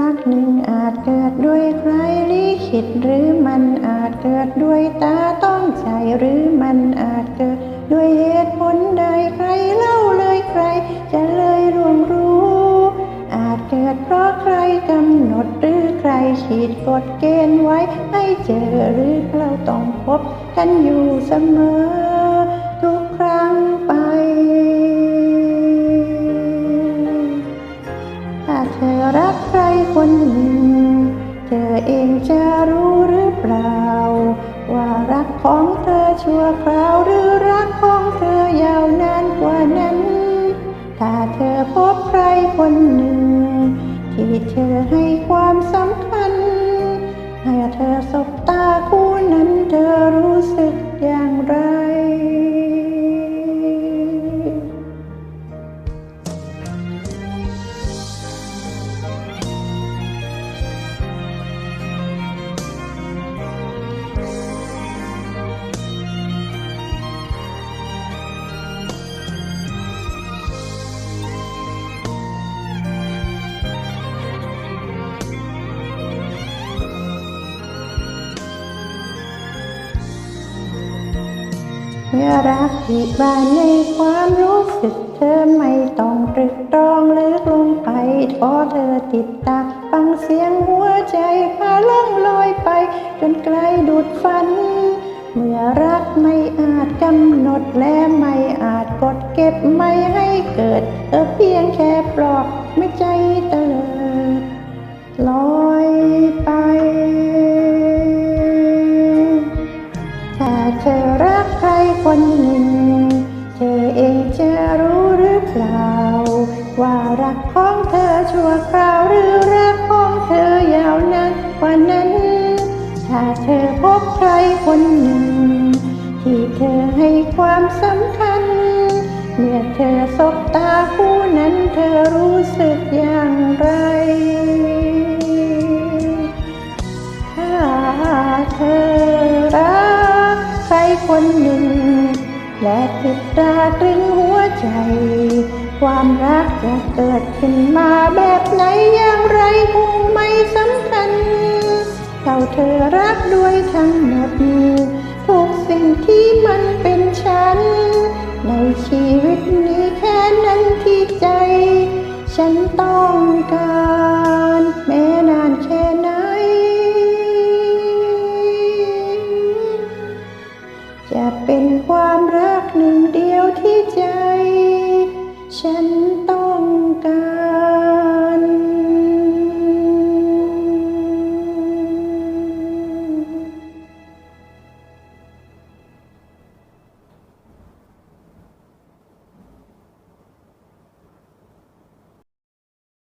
รักหนึ่งอาจเกิดด้วยใครลิขิตหรือมันอาจเกิดด้วยตาต้องใจหรือมันอาจเกิดด้วยเหตุผลใดใครเล่าเลยใคร จะเลยร่วงรู้ อาจเกิดเพราะใครกำหนดหรือใครขีดกฎเกณฑ์ไว้ให้เจอหรือเราต้องพบกันอยู่เสมอ ของเธอชั่วคราวหรือรักของเธอยาวนานกว่านั้น ถ้าเธอพบใครคนหนึ่ง ที่เธอให้ความสำคัญ ให้เธอสบตา เมื่อรักที่บ้านในความรู้สึกเธอไม่ต้องตรึกตรองลึกลงไปขอเธอติดตามฟังเสียงหัวใจพาล่องลอยไป จนไกลดุดฝัน เมื่อรักไม่อาจกำหนดและไม่อาจกดเก็บไม่ให้เกิดเธอเพียงแค่ปลอกไม่ใจเตลิดลอยไปถ้าเธอรัก ชั่วคราวหรือรักของเธอยาวนานกว่านั้น ถ้าเธอพบใครคนหนึ่ง ที่เธอให้ความสำคัญ เมื่อเธอสบตาคู่นั้นเธอรู้สึกอย่างไร ถ้าเธอรักใครคนหนึ่ง และติดตาตรึงหัวใจ ความรักจะเกิดขึ้นมาแบบไหนอย่างไรคงไม่สำคัญเท่าเธอรักด้วยทั้งหมด ทุกสิ่งที่มันเป็นฉัน ในชีวิตนี้แค่นั้นที่ใจ ฉันต้องการ จะ